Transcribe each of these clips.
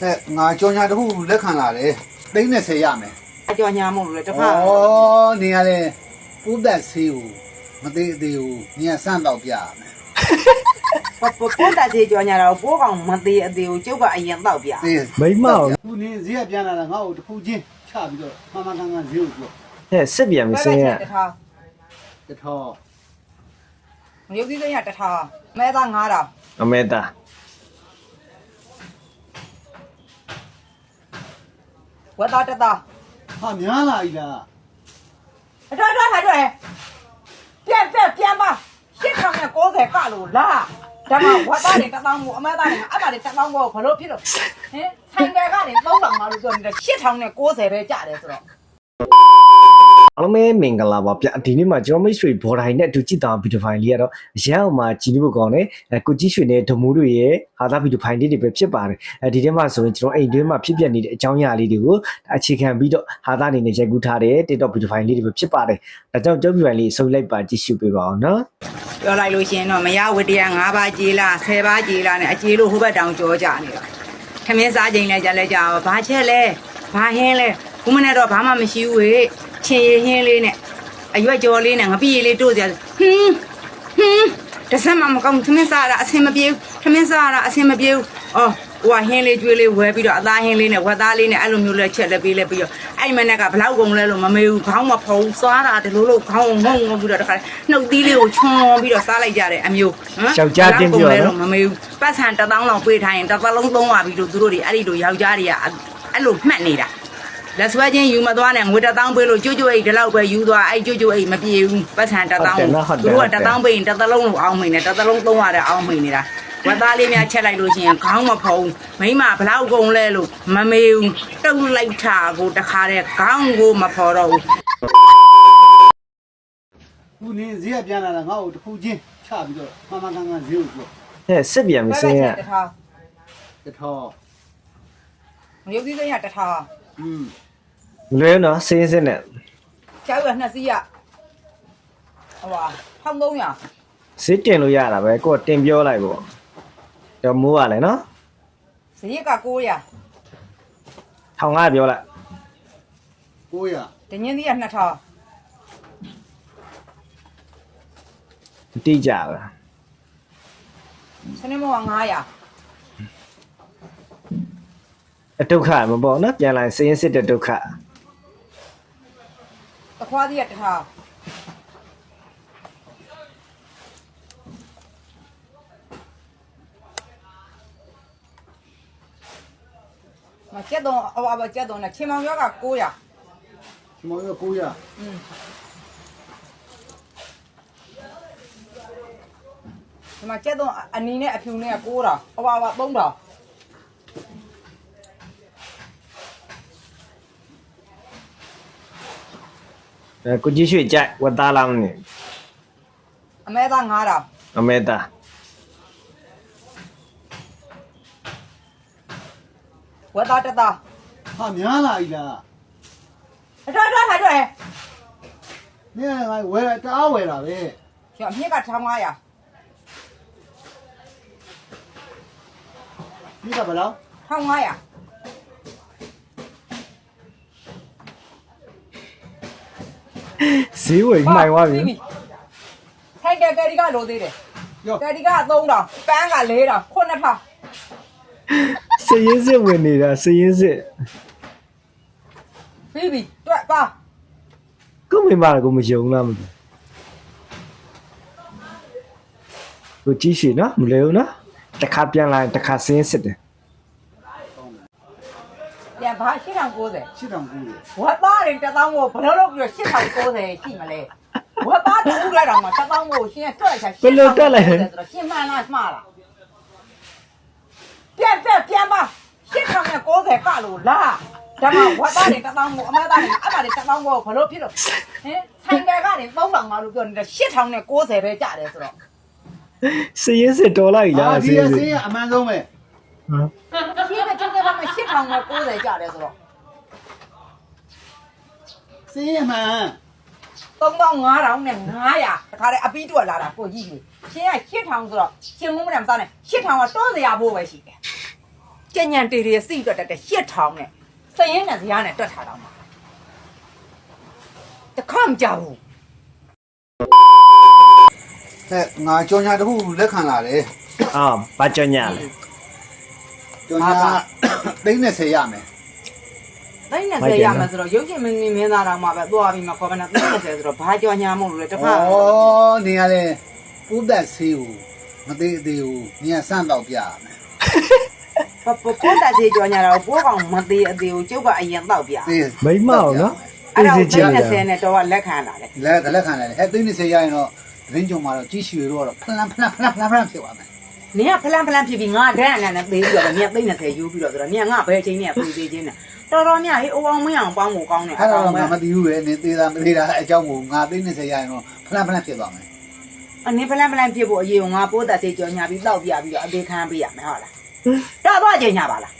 ဟဲ့ငါကြော်ညာတစ်ခုလက်ခံလာတယ်သိန်း30ရမယ်အကြောညာမို့လို့လေတစ်ခါဩနေရလေပူသက်ဆေးကိုမသေးသေးဘူးနေရစမ်းတော့ပြရမယ်ပပပိုးတက်စီကြောညာတော့ပိုးကောင်မသေးအသေးကိုကျုပ်ကအရင်တော့ပြအေးမိမအောင်ခုနေဈေးကပြန်လာတာငါ့ကိုတစ်ခုချင်းချပြီးတော့မမကန်ကန်ဈေးကိုပြောဟဲ့စစ်ပြန်မစင်းရတထားတထောမရုပ်သီးသိန်းကတထားမဲသား9000အမေတာ ဝက်သားတစ်သားဟာများလာပြီလားအထောက်ထောက်ဟာတွေ့ပြန်ပြန်ပြန်ပါ8090ကလို့လားဒါမှဝက်သားတွေတစ်သောင်းကိုအမဲသားတွေအမတွေတစ်သောင်းကိုဘလို့ဖြစ်လို့ဟင်ဆိုင်တယ်ကနေ3000မှလို့ပြောနေတယ်8090ပဲကြတယ်ဆိုတော့အား လုံးပဲမင်္ဂလာပါဗျဒီနေ့မှာကျွန်တော်မိတ်ဆွေဘော်ဒိုင်နဲ့အတူကြည့်တာဗီဒီယိုဖိုင်လေးကတော့အရန်အောင်မှာကြည့်လို့ကောင်းတယ်အဲကိုကြီးရွှေနဲ့ဒမိုးတို့ရဲ့ဟာသာဗီဒီယိုဖိုင်လေးတွေပဲဖြစ်ပါတယ်အဲဒီထဲမှာဆိုရင်ကျွန်တော်အိမ်တွင်းမှာဖြစ်ပျက်နေတဲ့အကြောင်းအရာလေးတွေကိုအခြေခံပြီးတော့ဟာသာအနေနဲ့ရိုက်ကူးထားတဲ့ TikTok ဗီဒီယိုဖိုင်လေးတွေပဲဖြစ်ပါတယ်ဒါကြောင့်ကျွန်တော်ဗီဒီယိုဖိုင်လေးဆုပ်လိုက်ပါကြည့်ရှုပေးပါအောင်နော်ပြောလိုက်လို့ရှိရင်တော့မရဝတ္တရား၅ပါးကြေးလား၁၀ပါးကြေးလားနဲ့အကြေးလို့ဟိုဘက်တောင်ကြောကြနေတာခမင်းစားချိန်လဲကြလဲကြပါဘာချက်လဲဘာဟင်းလဲဘုမနဲ့တော့ဘာမှမရှိဘူးဝေ ချင်းရဟင်းလေးနဲ့အရွက်ကြော်လေးနဲ့ငပိရည်လေးတို့ကြဟင်းဟင်းတစ်ဆက်မှမကောင်းခမင်းစားရတာအဆင်မပြေဘူးခမင်းစားရတာအဆင်မပြေဘူးအော်ဟိုကဟင်းလေးကျွေးလေးဝဲပြီးတော့အသားဟင်းလေးနဲ့ဝက်သားလေးနဲ့အဲ့လိုမျိုးလဲချက်လဲပေးလဲပြီးတော့အဲ့မနဲ့ကဘလောက်ကုန်လဲလို့မမေးဘူးခေါင်းမဖုံးသွားတာဒီလိုလိုခေါင်းငုံငုံပြီးတော့တခါနှုတ်သီးလေးကိုချွန်ပြီးတော့စားလိုက်ကြတယ်အမျိုးဟမ်ယောက်ျားတင်းပြောနော်မမေးဘူးပတ်ဆံတစ်သောင်းလောက်ပေးထားရင်တစ်သလုံးသုံးပါပြီလို့သူတို့တွေအဲ့ဒီလိုယောက်ျားတွေကအဲ့လိုမှတ်နေတာ လက်ဆွဲချင်းယူမသွားနဲ့ငွေတစ်သောင်းပေးလို့ကျွတ်ကျွတ်အိတ်ဒီလောက်ပဲယူသွားအဲ့ကျွတ်ကျွတ်အိတ်မပြေဘူးပတ်ဆံတစ်သောင်းဟုတ်တယ်နော်ဟုတ်တယ်သူတို့ကတစ်သောင်းပေးရင်တစ်သလုံးလို့အောင်းမိန်တယ်တစ်သလုံးသုံးရတယ်အောင်းမိန်နေတာဝတ်သားလေးများချက်လိုက်လို့ရှိရင်ခေါင်းမဖုံးမိမဘလောက်ကုန်လဲလို့မမေးဘူးတုတ်လိုက်တာကိုတခါတည်းခေါင်းကိုမဖော်တော့ဘူးခုနေဈေးကပြန်လာတာငါ့ကိုတစ်ခုချင်းချပြီးတော့မမကန်ကန်ဈေးကိုပြောဟဲ့စစ်ပြန်မစင်းရတထားတထောမရုပ်သီးသိန်းကတထားอืมမ လွဲဘူးနော်စင်းစစ်နဲ့ကျောက်ရနှစ်စီးရဟိုပါ1300စစ်တင်လို့ရတာပဲကိုကတင်ပြောလိုက်ပေါ့တော့မိုးရလဲနော်ဈေးက900ထောင်ငါပြောလိုက်900တညင်းသီးက2000မတိကြပါစနေမောက900အဒုက္ခမပေါ့နော်ပြန်လာရင်စင်းစစ်တဲ့ဒုက္ခ တခွားသီးက1000မကျက်တော့အဝဘကျက်တော့နဲ့ချင်းမောင်ရောက900ဒီမောင်က900อืมဒီမှာကျက်တော့အနီနဲ့အဖြူနဲ့900အဝဘ3000 အဲကိုကြီးရွှေကြိုက်ဝတ်သားလားမနေအမဲသား9000အမေတာဝက်သားတစ်သားဟာများလာပြီလားအထောက်ထောက်ဟာတွေ့နေကငါဝယ်တအားဝယ်တာပဲရှင်အမြင့်က1500 ဒီကဘယ်လောက်1500 ဈေးဝယ်မှိုင်သွားပြီထိုက်ကယ်ကယ်ဒီကလိုသေးတယ်ရောကယ်ဒီက3000ပန်းက4000 9000စရင်စစ်ဝင်နေတာစရင်စစ်ပြီးပြီတွက်ပါကိုမိမကကိုမယုံလားမသိဘူးကိုကြီးရွှေနော်မလဲဘူးနော်တစ်ခါပြန်လာရင်တစ်ခါစင်းစစ်တယ် ပြန်ပါ8090 8900ဝတ်သားတွေ1000ကိုဘယ်လိုလုပ်ပြီးတော့8090ရှိမလဲဝတ်သားတူလိုက်တော့မှ1000ကိုရှင်တွက်ချာဆိုတော့ရှင်မှန်လားမှားလားပြန်ပြန်ပြန်ပါ8090ကလို့လားဒါမှဝတ်သားတွေ1000ကိုအမသားတွေအမတွေ1000ကိုဘယ်လိုဖြစ်လို့ဟင်ဆိုင်တယ်ကနေ3000မှလို့ပြောနေတယ်8090ပဲကြတယ်ဆိုတော့စရင်စစ်တော်လိုက်လားအာစဒီရင်အစစ်စင်းကအမှန်ဆုံးပဲဟမ် ရှင်းတဲ့ကျတဲ့ဘက်မှာ8000ကို90ကြတယ်ဆိုတော့စင်းအမှန်3500နဲ့900တခါတည်းအပီးတွက်လာတာကိုကြီးကြီးရှင်းက8000ဆိုတော့ရှင်းမမနဲ့မစားနဲ့8000ကတွန်းစရာဖို့ပဲရှိတယ်ကြက်ညံတေတွေစီးတွက်တက်တဲ့ရှစ်ထောင်နဲ့စရင်နဲ့ဇရားနဲ့တွက်ထားတော့မှာတခါမကြောက်ဘူးဟဲ့ငါကြော်ညာတစ်ခုလက်ခံလာတယ်အာဘာကြောင့်ညာလဲ ကြော်ညာသိန်း30ရမယ်တိုင်း20ရမှာဆိုတော့ရုပ်ရှင်မင်းမင်းသားတော်မှာပဲသွားပြီးမှခေါ်မနာ30ဆိုတော့ဘာကြောညာမို့လို့လဲတခါဩနေရလေပူသက်ဆေးကိုမသေးသေးဘူးနေရစမ်းတော့ပြရမယ်ပပပိုးတက်သေးကြောညာတော့ပိုးကောင်မသေးအသေးကိုကျုပ်ကအရင်တော့ပြသေးမိမအောင်နော်အဲ့ဒါအေးကိုစစ်ချင်နေတာ30နဲ့တော့လက်ခံလာတယ်လက်လက်ခံလာတယ်ဟဲ့သိန်း30ရရင်တော့ရင်းကြုံမှာတော့ကြီးရွှေတော့ဖလန်ဖလန်ဖလန်ဖလန်ဖလန်ဖြစ်သွားမယ် နင်ကဖလန်ဖလန်ဖြစ်ပြီးငါဒန်းအနန်နဲ့ပေးပြီးတော့နင်ကသိနေ30ယူပြီးတော့ဆိုတော့နင်ကငါဘယ်ချိန်နဲ့ပေးသေးချင်းနဲ့တော်တော်များဟေးအိုအောင်မင်းအောင်ပေါင်းဖို့ကောင်းတယ်အအဲ့တော့ကောင်ပဲငါမသိဘူးပဲနေသေးတာမသေးတာအကြောင်းကိုငါသိနေစေရရင်တော့ဖလန်ဖလန်ဖြစ်သွားမယ်အနင်ဖလန်ဖလန်ဖြစ်ဖို့အရေးကိုငါပိုးတက်သေးကြောညာပြီးတောက်ပြပြီးတော့အသေးခံပေးရမယ်ဟုတ်လားတော့တော့ချိန်ညာပါလား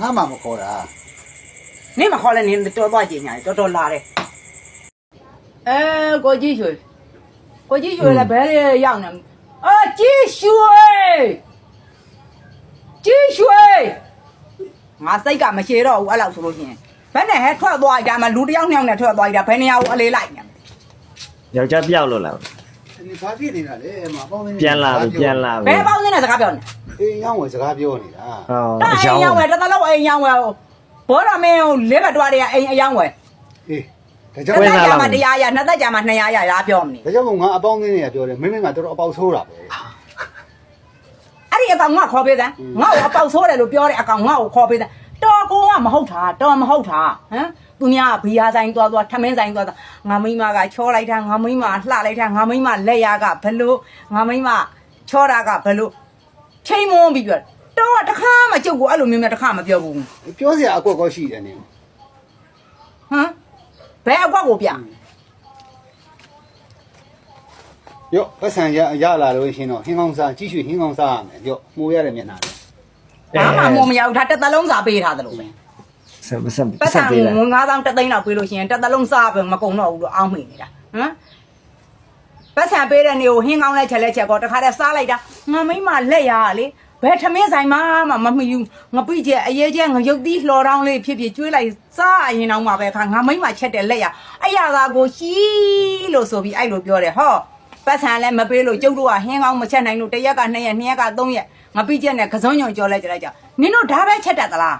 ငါမှမခေါ်တာနင်မခေါ်လဲနင်တော်တော့ချိန်ညာတော်တော်လာတယ်အဲကိုကြီးရွှေကိုကြီးရွှေလည်းဘယ်ရောက်နေ အာကြီးရွှေကြီးရွှေငါစိတ်ကမရှိတော့ဘူးအဲ့လောက်ဆိုလို့ရှိရင်ဘယ်နဲ့ဟဲထွက်သွားကြမှာလူတစ်ယောက်နှစ်ယောက်နဲ့ထွက်သွားကြဘယ်နေရာကိုအလေးလိုက်နေယောက်ျားပြောက်လို့လားဒီဘာဖြစ်နေတာလဲအမအပေါင်းနေပြန်လာပြီပြန်လာပြီဘယ်ပေါင်းစင်းနဲ့စကားပြောနေအေးရောင်းဝယ်စကားပြောနေတာဟောတာအအိယောမ်င်ရောင်းဝယ်တစ်သလုံးအိမ်ရောင်းဝယ်ဘောရမင်းကိုလေးဘတ်တွားတွေကအိမ်အယောင်းဝယ်အေး ဒါတစ်ကြောင့်သက်ကြာမှတရားရနှစ်သက်ကြာမှ200ရရပြောမနေဒါကြောင့်ငါအပေါင်းနေနေရပြောတယ်မင်းမင်းကတော်တော်အပေါက်ဆိုးတာပဲ အဲ့ဒီအကောင်ငါခေါ်ပေးတယ်ငါ့ကိုအပေါက်ဆိုးတယ်လို့ပြောတဲ့အကောင်ငါ့ကိုခေါ်ပေးတယ်တော်ကိုကမဟုတ်တာတော်မဟုတ်တာဟမ်သူများကဘီယာဆိုင်သွားသွားထမင်းဆိုင်သွားသွားငါမိမကချောလိုက်တာငါမိမလှလိုက်တာငါမိမလက်ရကဘလို့ငါမိမချောတာကဘလို့ချိန်မုံပြီးပြောတော့တခါမှကျုပ်ကိုအဲ့လိုမျိုးများတခါမပြောဘူးပြောစရာအကွက်ကောရှိတယ်နင်ဟမ် ဘယ်အကွက်ကိုပြရော့ပတ်စံရရလာလို့ရှင်တော့ဟင်းကောင်းစားကြီးရွှေဟင်းကောင်းစားရမယ်ရော့မှုရတဲ့မျက်နှာလေးဘာမှမမရောက်တာတစ်သလုံးစာပေးထားတယ်လို့ပဲစံစံပတ်စံစံပေးလားငွေ9000တက်သိန်းလောက်ပေးလို့ရှိရင်တစ်သလုံးစားပဲမကုန်တော့ဘူးလို့အောင်းမိနေတာဟမ်ပတ်စံပေးတဲ့နေကိုဟင်းကောင်းလဲချက်လဲချက်ကောတခါတည်းစားလိုက်တာငါမိမလက်ရကလေ ဘယ်ထမင်းဆိုင်မှမမမယူငပိကျအရေးကျငရုတ်သီးလှော်တောင်းလေးဖြစ်ဖြစ်ကျွေးလိုက်စားအရင်တော့မှပဲခါငါမိမချက်တဲ့လက်ရအဲ့ရသာကိုရှိလို့ဆိုပြီးအဲ့လိုပြောတယ်ဟောပတ်စံလည်းမပေးလို့ကျုပ်တို့ကဟင်းကောင်းမချက်နိုင်လို့တစ်ရက်ကနှစ်ရက်နှစ်ရက်ကသုံးရက်ငပိကျနဲ့ကစုံညုံကြော်လဲကြလိုက်ကြနင်တို့ဒါပဲချက်တတ်သလား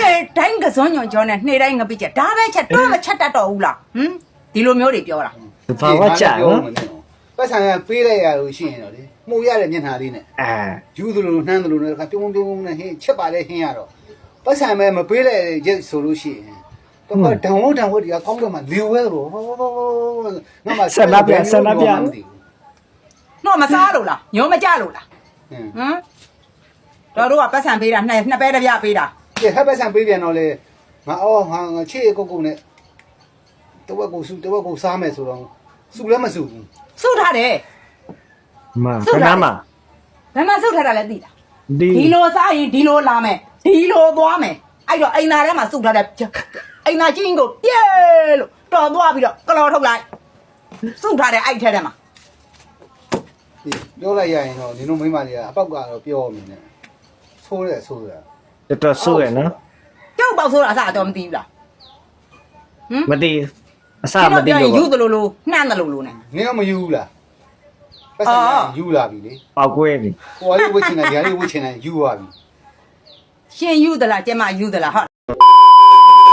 နေ့တိုင်းကစုံညွန်ကြောနဲ့နေ့တိုင်းငပိချက်ဒါပဲချက်တော့မချက်တတ်တော့ဘူးလားဟမ်ဒီလိုမျိုးတွေပြောတာဘာဝကြာနော်ပတ်စံရပေးလိုက်ရလို့ရှိရင်တော့လေ မှုရတဲ့မျက်နှာလေးနဲ့အာယူသလိုနှမ်းသလိုနဲ့ခါပြုံးပြုံးနဲ့ဟင်းချက်ပါလေဟင်းရတော့ပတ်စံမဲမပေးလိုက်ရက်ဆိုလို့ရှိရင်တော့ဒံဝဒံဝဒီကကောင်းတော့မှလေဝဲတော့ငါမှတော့မစားလို့လားညောမကြလို့လားဟင်းဟမ်တော်တို့ကပတ်စံပေးတာနှစ်နှစ်ပဲတစ်ပြပေးတာကဲဟပ်ပတ်စံပေးပြန်တော့လေငါအော်ငါငါချစ်ကုတ်ကုတ်နဲ့တဝက်ကိုစုတဝက်ကိုစားမယ်ဆိုတော့စုလည်းမစုဘူးစုထားတယ် မခဏမဘယ်မှာစုထားတာလဲသိလားဒီဒီလိုစားရင်ဒီလိုလာမယ်ဒီလိုသွားမယ်အဲ့တော့အိမ်သားထဲမှာစုထားတဲ့အိမ်သားချင်းကိုပြဲလို့တော်သွားပြီးတော့ကလော်ထုတ်လိုက်စုထားတဲ့အဲ့ထဲထဲမှာပြောလိုက်ရရင်တော့နင်တို့မိမတွေကအပေါက်ကတော့ပြောမိနေဆိုးတယ်ဆိုးတယ်တော်တော်ဆိုးရနော်ကြောက်ပေါက်ဆိုတာအစားတော့မသိဘူးလားဟမ်မသိအစကျွန်မတော်သိပြောရင်ယူလို့သလိုလိုနှမ်းသလိုလိုနဲ့နင်ကမယူဘူးလား ပတ်စံယူလာပြီလေပောက်ကွဲပြီကိုယ်လေးဝှချင်တယ်ညာလေးဝှချင်တယ်ယူသွားပြီရှင်ယူသလားကျမယူသလားဟာ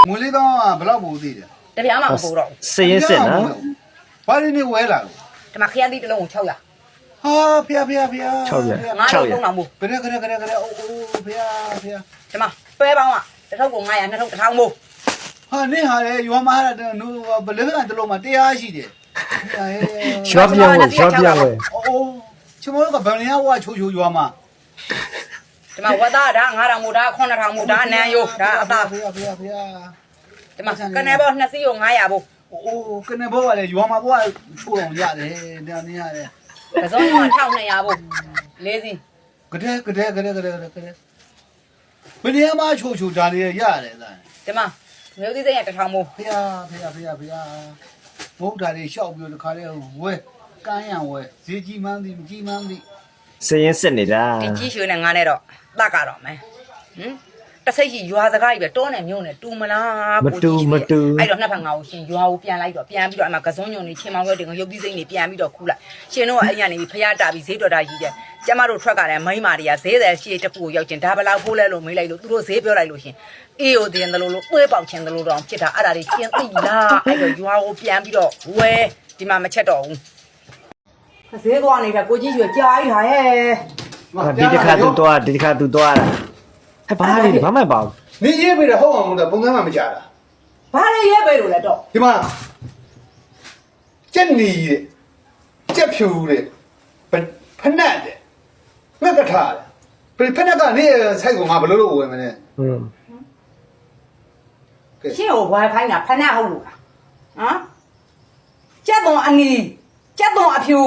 မွေလေးတော့ဘယ်တော့မို့သိတယ်တပြားမှမပို့တော့စရင်စစ်နော်ဘာလို့နေဝဲလာလို့ဒီမှာခရမ်းသီးတစ်လုံးကို600ဟာဖေဖေဖေ6ရက်ငါး6လုံးရက်သုံးတော့မို့ကရကရကရကရအိုးအိုးဖေဖေဒီမှာပဲပေါင်းကတစ်ထုပ်ကို900နှစ်ထုပ်တစ်ထောင်မို့ဟာနေဟာလေရွာမှာဟာတဲ့နိုးဘယ်လိုကတလုံးမှာတရားရှိတယ် ရှော့ပြောင်းဝယ်ရှော့ပြောင်းဝယ်အိုးချမတို့ကဗန်လျာဝါချိုချိုရွာမှာဒီမှာဝတ်သားဒါ9000မို့ဒါ9000မို့ဒါနန်းယိုဒါအသားဖေဖေဖေဒီမှာကနေဘော2စီးကို900ပို့အိုးကနေဘောကလေရွာမှာဘောကချိုအောင်ရတယ်ဒါနေရတယ်ပစုံက1200ပို့လေးစီးကတဲ့ကတဲ့ကတဲ့ကတဲ့ကတဲ့ဘယ်နေရာမှာချိုချိုဒါလေးရတယ်သားဒီမှာမျိုးသီးစိမ်းရတစ်ထောင်မို့ဖေဖေဖေဖေ ဘုတ်ဓာလေးရှောက်ပြီးတခါလေဝဲကမ်းရံဝဲဈေးကြီးမှန်းသည်မကြီးမှန်းသည်စရင်စစ်နေတာ ဒီကြီးရွှေနဲ့ငါနဲ့တော့တတ်ကတော့မယ်ဟမ် တဆိတ်ကြီးရွာစကားကြီးပဲတောနဲ့မြို့နဲ့တူမလားမတူမတူအဲ့တော့နှစ်ဖက်ငါကိုရှင်ရွာကိုပြန်လိုက်တော့ပြန်ပြီးတော့အဲ့မှာကစုံညုံနေချင်းမောင်ရွက်တင်ရုပ်သီးစိမ့်နေပြန်ပြီးတော့ခူးလိုက်ရှင်တို့ကအဲ့ရနေပြီးဖျားတာပြီးဈေးတော်တာကြီးတယ်ကျမတို့ထွက်ကလည်းမိန်းမာတွေကဈေးတယ်ရှေ့တစ်ခုကိုရောက်ချင်းဒါဘလောက်ဖိုးလဲလို့မေးလိုက်လို့သူတို့ဈေးပြောလိုက်လို့ရှင်အေးဟိုတင်တယ်လို့လို့ပွဲပေါက်ချင်းတယ်လို့တော့ဖြစ်တာအဲ့ဒါတွေရှင်းသိလားအဲ့တော့ရွာကိုပြန်ပြီးတော့ဝဲဒီမှာမချက်တော့ဘူးဈေးသွားနေတာကိုကြီးရွှေကြားရဟာရဲ့ဟာဒီတစ်ခါသူသွားဒီတစ်ခါသူသွားတာ ဟဲ့ဘာလဲဘာမှမပါဘူးနေရေးပေးတာဟုတ်အောင်လို့ပုံစံမှမကြတာဘာလဲရဲပဲလို့လဲတော့ဒီမှာကြက်နီတဲ့ကြက်ဖြူတဲ့ဖနက်တဲ့ငှက်ကထားတဲ့ဖနက်ကနေဆိုင်ကငါဘယ်လိုလုပ်ဝင်မလဲอืมရှင်းကိုဘွားခိုင်းတာဖဏဟုတ်လို့လားဟမ်ကြက်သွန်အနီကြက်သွန်အဖြူ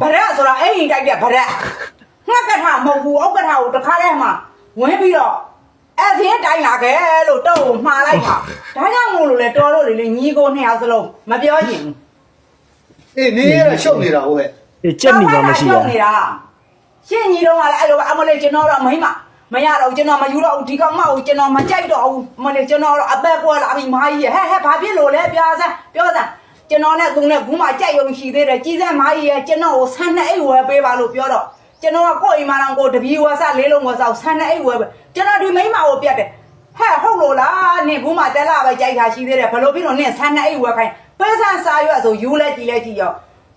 ဟုတ် ဗရက်ဆိုတာအဲ့ရင်တိုက်တဲ့ဗရက်ငှက်ကထမဟုတ်ဘူးဥက္ကထကိုတခါတည်းမှ ဝင်ပြီးတော့အဲ့ဒီတိုင်းလာခဲ့လို့တော့ကိုမှားလိုက်တာဒါကြောင့်မို့လို့လေတော်လို့လေညီကိုနှစ်ယောက်စလုံးမပြောချင်ဘူးအေးနေရရှုပ်နေတာဟုတ်ရဲ့အေးကြက်မိပါမရှိရတောက်နေတာရှင်းညီတော့ကလည်းအဲ့လိုအမလေးကျွန်တော်တော့မိမမရတော့ကျွန်တော်မယူတော့ဒီကောင်မကိုကျွန်တော်မကြိုက်တော့ဘူးမလေးကျွန်တော်တော့အသက်ကွာလာပြီမာကြီးဟဲ့ဟဲ့ဘာဖြစ်လို့လဲပြောစမ်းပြောစမ်းကျွန်တော်နဲ့သူနဲ့ဘူးမကြိုက်ရုံရှိသေးတယ်ကြီးစမ်းမာကြီးရဲ့ကျွန်တော်ကိုဆန်းနဲ့အိတ်ဝယ်ပေးပါလို့ပြောတော့ ကျွန်တော်ကကိုယ့်အိမ်မှာတော့ကိုတပီဝါစလေးလုံးဝါစားဆန်းနဲ့အိတ်ဝယ်ပေးကျွန်တော်ဒီမိမကိုပြတ်တယ်ဟဲ့ဟုတ်လို့လားနင်ဘူးမတက်လာပဲကြိုက်တာရှိသေးတယ်ဘလို့ဖြစ်လို့နင်ဆန်းနဲ့အိတ်ဝယ်ခိုင်းပဲဆန်းစားရွက်ဆိုယူလဲကြည့်လဲကြည့်ရော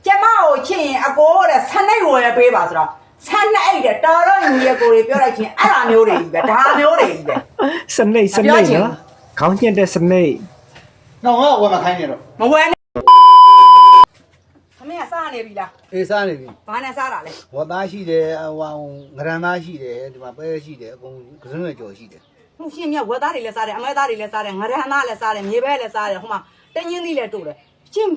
ကျမကိုချစ်ရင်အကိုတဲ့ဆန်နှိပ်ဝယ်ပေးပါဆိုတော့ဆန်နှိပ်တဲ့တော်တော့ညီရကိုတွေပြောလိုက်ချင်းအဲ့ဒါမျိုးတွေကြီးပဲဒါမျိုးတွေကြီးပဲစနိတ်စနိတ်နော်ခေါင်းညက်တဲ့စနိတ်တော့ငါဝယ်မခိုင်းနေတော့မဝယ်နဲ့ခမင်းက စားနေပြီလားအေးစားနေပြီဘာနဲ့စားတာလဲဝတ်သားရှိတယ်ဟိုငရန်သားရှိတယ်ဒီမှာပဲရှိတယ်အကုန်ကစုံနဲ့ကြော်ရှိတယ်ဟိုရှင်မြတ်ဝက်သားတွေလည်းစားတယ်အမဲသားတွေလည်းစားတယ်ငရဟန်သားလည်းစားတယ်မြေပဲလည်းစားတယ်ဟိုမှာတညင်းသီးလည်းတို့တယ်ရှင်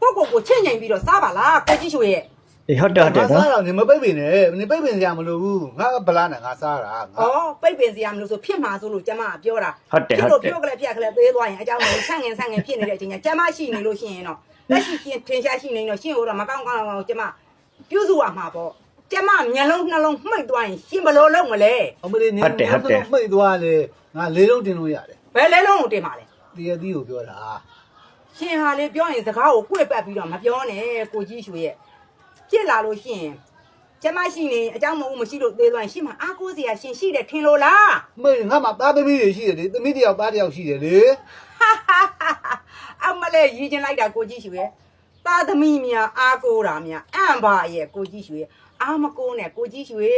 ကိုကိုကိုချင့်ငိမ်ပြီးတော့စားပါလားကိုကြီးရွှေရဲ့အေးဟုတ်တယ်ဟုတ်တယ်ငါနော်စားတော့နေမပိတ်ပင်နဲ့နေပိတ်ပင်စရာမလိုဘူးငါဗလာနဲ့ငါစားတာငါဩပိတ်ပင်စရာမလို့ဆိုဖြစ်မှာဆိုလို့ကျမကပြောတာဟုတ်တယ်ဖြစ်ဟုလို့တ်တယ်ပြောကလေးပြက်ကလေးသေးသွားရင်အကြောင်းကိုဆန့်ငင်ဆန့်ငင်ဖြစ်နေတဲ့အချိန်ကျကျမရှိနေလို့ရှိရင်တော့ လက်ရှိရှင်ထင်ရှားရှိနေတော့ရှင်ကိုတော့မကောင်းကောင်းအောင်ကျမပြုစုရမှာပေါ့ကျမမျက်လုံးနှလုံးမှိတ်သွားရင်ရှင်ဘယ်လိုလုပ်မလဲအမလေးနေဟုတ်တယ်ဟုတ်တယ် မှိတ်သွားလေငါလေးလုံးတင်လို့ရတယ်ဘယ်လဲလုံးကိုတင်ပါလဲဒီအသီးကိုပြောတာရှင်ဟာလေပြောရင်စကားကိုကိုယ့်ပတ်ပြီးတော့မပြောနဲ့ကိုကြီးရွှေရဲ့ပြစ်လာလို့ရှိရင်ကျမရှိနေအကြောင်းမဟုတ်မရှိလို့သေးသွားရင်ရှင်မအားကိုးစရာရှင်ရှိတယ်ထင်လို့လားမှိတ်ငါမှသားသမီးတွေရှိတယ်လေသမီးတယောက်သားတယောက်ရှိတယ်လေအမ လေးရည်ကျင်လိုက်တာကိုကြီးရွှေသားသမီးများအားကိုးတာများအံ့ပါရဲ့ကိုကြီးရွှေအာမကိုးနဲ့ကိုကြီးရွှေ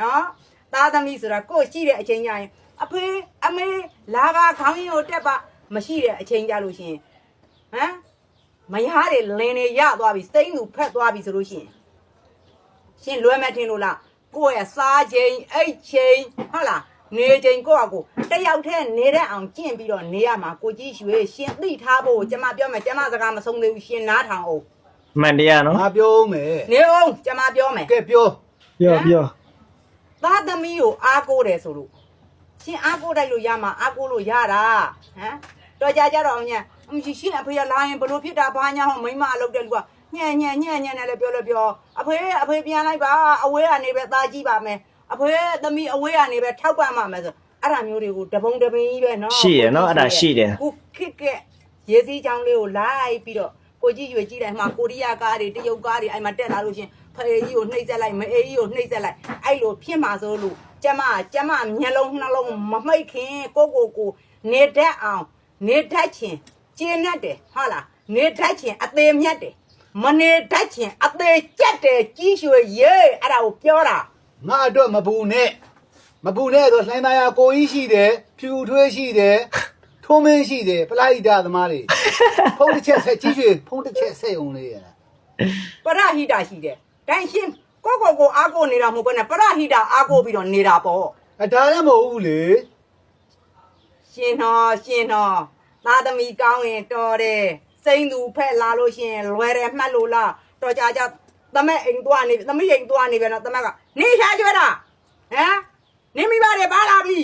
နော်သားသမီးဆိုတာကိုရှိတဲ့အချိန်ကျရင်အဖေအမေလာပါခေါင်းရင်းကိုတက်ပါမရှိတဲ့အချိန်ကြလို့ရှိရင်ဟမ်မရတဲ့လင်းတွေရသွားပြီစိမ့်သူဖက်သွားပြီဆိုလို့ရှိရင်ရှင်လွယ်မဲ့ထင်လို့လားကိုယ့်ရဲ့စားချိန်အိတ်ချိန်ဟုတ်လား နေချိန်ကိုယ့်အကိုတယောက်တည်းနေတဲ့အောင်ကျင့်ပြီးတော့နေရမှာကိုကြီးရွှေရှင်သိထားဖို့ကျမပြောမယ်ကျမစကားမဆုံးသေးဘူးရှင်နားထောင်အောင်မှန်တရားနော်ငါပြောဦးမယ်နေအောင်ကျမပြောမယ်ကဲပြောပြောပြောသားသမီးကိုအားကိုးတယ်ဆိုလို့ရှင်အားကိုးတိုက်လို့ရမှာအားကိုးလို့ရတာဟမ်တော့ကြကြတော့ညအမရှိရှင်အဖေကလာရင်ဘလို့ဖြစ်တာဘာညာဟောမိမအလုပ်တဲ့လူကညံ့ညံ့ညံ့ညံ့နဲ့လည်းပြောလို့ပြောအဖေအဖေပြန်လိုက်ပါအဝေးကနေပဲသားကြည့်ပါမယ် အဖေသမီးအဝေးကနေပဲထောက်ပံ့ပါမယ်ဆိုအဲ့ဒါမျိုးတွေကိုတပုံတပင်ကြီးပဲနော်ရှိရနော်အဲ့ဒါရှိတယ်ခုခစ်ကက်ရေစည်းချောင်းလေးကိုလိုက်ပြီးတော့ကိုကြီးရွေကြည့်တယ်မှာကိုရီးယားကားတွေတရုတ်ကားတွေအဲ့မှာတက်လာလို့ရှင်ဖေကြီးကိုနှိပ်စက်လိုက်မအေးကြီးကိုနှိပ်စက်လိုက်အဲ့လိုဖြစ်မှာဆိုလို့ကျမကျမမျက်လုံးနှလုံးမမိတ်ခင်ကိုကိုကိုနေတတ်အောင်နေတတ်ခြင်းကျင်းတတ်တယ်ဟုတ်လားနေတတ်ခြင်းအသေးမြတ်တယ်မနေတတ်ခြင်းအသေးကြက်တယ်ကြီးရွှေရေအဲ့ဒါကိုပြောတာ ငါအတွက်မပူနဲ့မပူနဲ့ဆိုလှိုင်းသားရကိုကြီးရှိတယ်ဖြူထွေးရှိတယ်ထုံးမင်းရှိတယ်ပလိုက်တာသမားတွေဖုံးတစ်ချက်ဆက်ကြီးရွှေဖုံးတစ်ချက်ဆက်အောင်လေးရပရဟိတာရှိတယ်တိုင်ရှင်ကိုကိုကိုအားကိုနေတာမဟုတ်ဘဲနဲ့ပရဟိတာအားကိုပြီးတော့နေတာပေါ့အဒါလည်းမဟုတ်ဘူးလေရှင်တော်ရှင်တော်သားသမီးကောင်းရင်တော်တယ်စိန်သူဖက်လာလို့ရှင်လွယ်တယ်မှတ်လို့လားတော်ကြကြသမက်အိမ်သွားနေသမီးအိမ်သွားနေပဲနော်သမက်က နေရှာကျွဲတာဟမ်နေမိပါတယ်ပါလာပြီ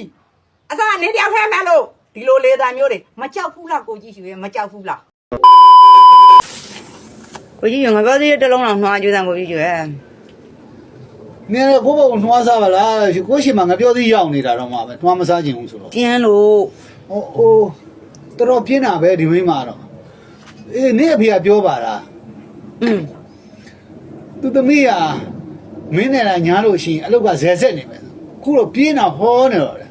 အစနေတယောက်ဖဲမှတ်လို့ဒီလိုလေသာမျိုးတွေမကြောက်ဘူးလားကိုကြီးရွှေမကြောက်ဘူးလားကိုကြီးရွှေငါပြောသေးတဲ့တစ်လုံးအောင်နှွားကျွေးစမ်းကိုကြီးရွှေနင်လည်းကိုယ့်ဘုံနှွားစားပါလားကိုယ့်ရှင်မှာငပြောသေးရောက်နေတာတော့မှပဲနှွားမစားခြင်းဘူးဆိုတော့ပြင်းလို့ဟိုဟိုတော်တော်ပြင်းတာပဲဒီမိန်းမတော့အေးနင့်အဖေကပြောပါလားอืมသူသမီးက မင်းနဲ့လာညားလို့ရှိရင်အလုတ်ကဇယ်ဆက်နေမယ်ခုတော့ပြင်းတာဟောနေတော့တယ်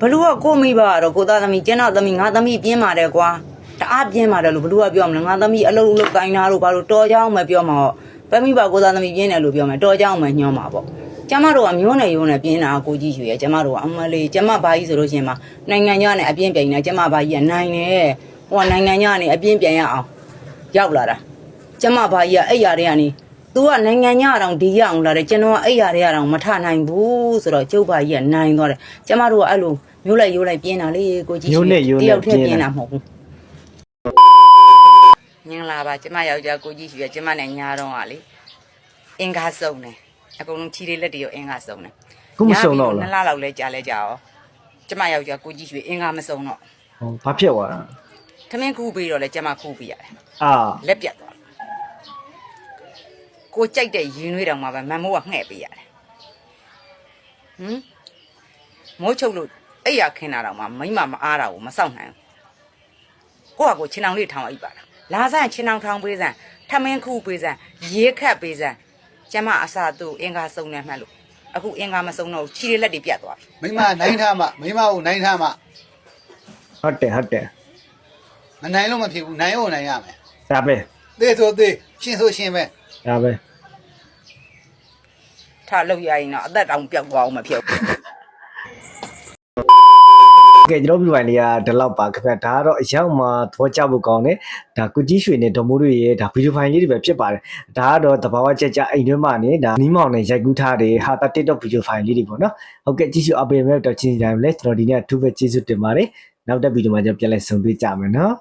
ဘလူကကိုမိဘကတော့ကိုသားသမီးကျင်းတော့သမီးငါသမီးပြင်းပါတယ်ကွာတအားပြင်းပါတယ်လို့ဘလူကပြောမလဲငါသမီးအလုံးလုံးကိုင်းတာလို့ဘာလို့တော်ကြအောင်မပြောမှာပေါ့ပမိဘကိုသားသမီးပြင်းတယ်လို့ပြောမယ်တော်ကြအောင်မညှောမှာပေါ့ကျမတို့ကမျိုးနဲ့ရိုးနဲ့ပြင်းတာကိုကြီးရွှေရကျမတို့ကအမလေးကျမဘာကြီးဆိုလို့ရှိရင်မှာနိုင်ငံခြားနဲ့အပြင်းပြိုင်နေကျမဘာကြီးကနိုင်နေဟိုကနိုင်ငံခြားနဲ့အပြင်းပြိုင်ရအောင်ရောက်လာတာကျမဘာကြီးကအဲ့ရတဲ့ကနေ तू ကနိုင်ငံညအောင်ဒီရအောင်လာတယ်ကျွန်တော်ကအဲ့ရတဲ့အောင်မထနိုင်ဘူး ဆိုတော့ကျုပ်ဘာကြီးကနိုင်သွားတယ်ကျမတို့ကအဲ့လိုမျိုးလိုက်ရိုးလိုက်ပြင်းတာလေကိုကြီးမျိုးနဲ့ရိုးနဲ့တယောက်တည်းပြပြင်းင်းတာတာမဟုတ်ဘူးငင်လာပါကျမယောက်ျားကိုကြီးရှိရကျမနဲ့ညာတော့ကလေအင်္ဂါစုံတယ်အကုန်လုံးခြေလေးလက်တွေရောအင်္ဂါစုံတယ်ခုမစုံတော့ညလားပြီးနှစ်လလောက်လဲကြာလဲကြာရောကျမယောက်ျားကိုကြီးရှိအင်္ဂါမစုံတော့ဟောဘာဖြစ်သွားတာထမင်းခူးပြီးတော့လဲကျမခူးပြီးရတယ်အာလက်ပြတ်သွားတယ် ကိုကြိုက်တဲ့ရင်နွေးတောင်မှပဲမန်မိုးကငှဲ့ပေးရတယ်ဟမ်မိုးချုပ်လို့အဲ့ရခင်းတာတောင်မှမိမမအားတာကိုမစောင့်နိုင်ဘူးကိုကကိုချင်းအောင်လေးထောင်အိပ်ပါလားလာဆိုင်ချင်းအောင်ထောင်ပေးစမ်းထမင်းခူးပေးစမ်းရေးခတ်ပေးစမ်းကျမအစာသူ့အင်္ဂါစုံနေမှတ်လို့အခုအင်္ဂါမစုံတော့ဘူးခြေလေးလက်တွေပြတ်သွားပြီမိန်းမနိုင်ထားမှမိန်းမကိုနိုင်ထားမှဟုတ်တယ်ဟုတ်တယ်မနိုင်လို့မဖြစ်ဘူးနိုင်အောင်နိုင်ရမယ်ဒါပဲသေဆိုသေရှင်ဆိုရှင်ပဲ ဒါပဲထလောက်ရရင်တော့အသက်တောင်ပြောက်သွားအောင်မဖြစ်ဘူးကဲကျွန်တော်ပြပိုင်လေးကဒီလောက်ပါခင်ဗျဒါကတော့အရောက်မှာသဘောကျဖို့ကောင်းတယ်ဒါကုကြီးရွှေနဲ့ဒေါ်မိုးတို့ရဲ့ဒါဗီဒီယိုဖိုင်လေးတွေပဲဖြစ်ပါတယ်ဒါကတော့တဘာဝကြက်ကြအိမ်တွင်းမှာနေဒါနီးမောင်နဲ့ရိုက်ကူးထားတယ်ဟာတာ TikTok ဗီဒီယိုဖိုင်လေးတွေပေါ့နော်ဟုတ်ကဲ့ကြည့်ရှုအပေးမဲ့တော့ချင်းတိုင်းလဲကျွန်တော်ဒီနေ့အထူးပဲကျေးဇူးတင်ပါတယ်နောက်တဲ့ဗီဒီယိုမှာကျွန်တော်ပြန်လည်ဆုံတွေ့ကြမယ်နော်